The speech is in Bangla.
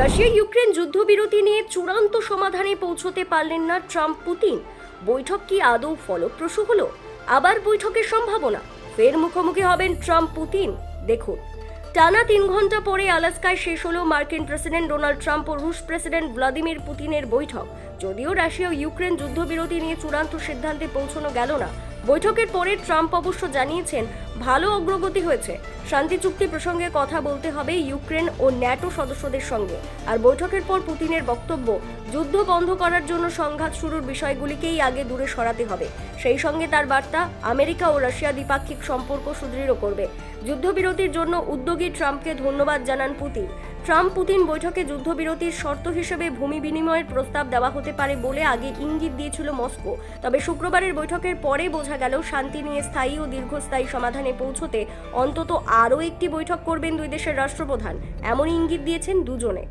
রাশিয়া ইউক্রেন যুদ্ধবিরতি নিয়ে চূড়ান্ত সমাধানে পৌঁছতে পারলেন না ট্রাম্প পুতিন। বৈঠক কি আদৌ ফলপ্রসূ হলো? আবার বৈঠকের সম্ভাবনা? ফের মুখোমুখি হবেন ট্রাম্প পুতিন। দেখুন। টানা তিন ঘণ্টা পরে আলাস্কায় শেষ হলো মার্কিন প্রেসিডেন্ট ডোনাল্ড ট্রাম্প ও রুশ প্রেসিডেন্ট ভ্লাদিমির পুতিনের বৈঠক। যদিও রাশিয়া ইউক্রেন যুদ্ধবিরতি নিয়ে চূড়ান্ত সিদ্ধান্তে পৌঁছানো গেল না বৈঠকের পরে ট্রাম্প অবশ্য জানিয়েছেন, ভালো অগ্রগতি হয়েছে। শান্তি চুক্তি প্রসঙ্গে কথা বলতে হবে ইউক্রেন ও ন্যাটো সদস্যদের সঙ্গে। আর বৈঠকের পর পুতিনের বক্তব্য, যুদ্ধ বন্ধ করার জন্য সংঘাত শুরুর বিষয়গুলিকেই আগে দূরে সরাতে হবে। সেই সঙ্গে তার বার্তা, আমেরিকা ও রাশিয়া দ্বিপাক্ষিক সম্পর্ক সুদৃঢ় করবে। যুদ্ধবিরতির জন্য উদ্যোগী ট্রাম্পকে ধন্যবাদ জানান পুতিন। ট্রাম্প পুতিন বৈঠকে যুদ্ধবিরতির শর্ত হিসেবে ভূমি বিনিময়ের প্রস্তাব দেওয়া হতে পারে বলে আগে ইঙ্গিত দিয়েছিল মস্কো। তবে শুক্রবারের বৈঠকের পরে বোঝা গেল, শান্তি নিয়ে স্থায়ী ও দীর্ঘস্থায়ী সমাধানে পৌঁছতে অন্তত আরও একটি বৈঠক করবেন দুই দেশের রাষ্ট্রপ্রধান। এমন ইঙ্গিত দিয়েছেন দুজনে।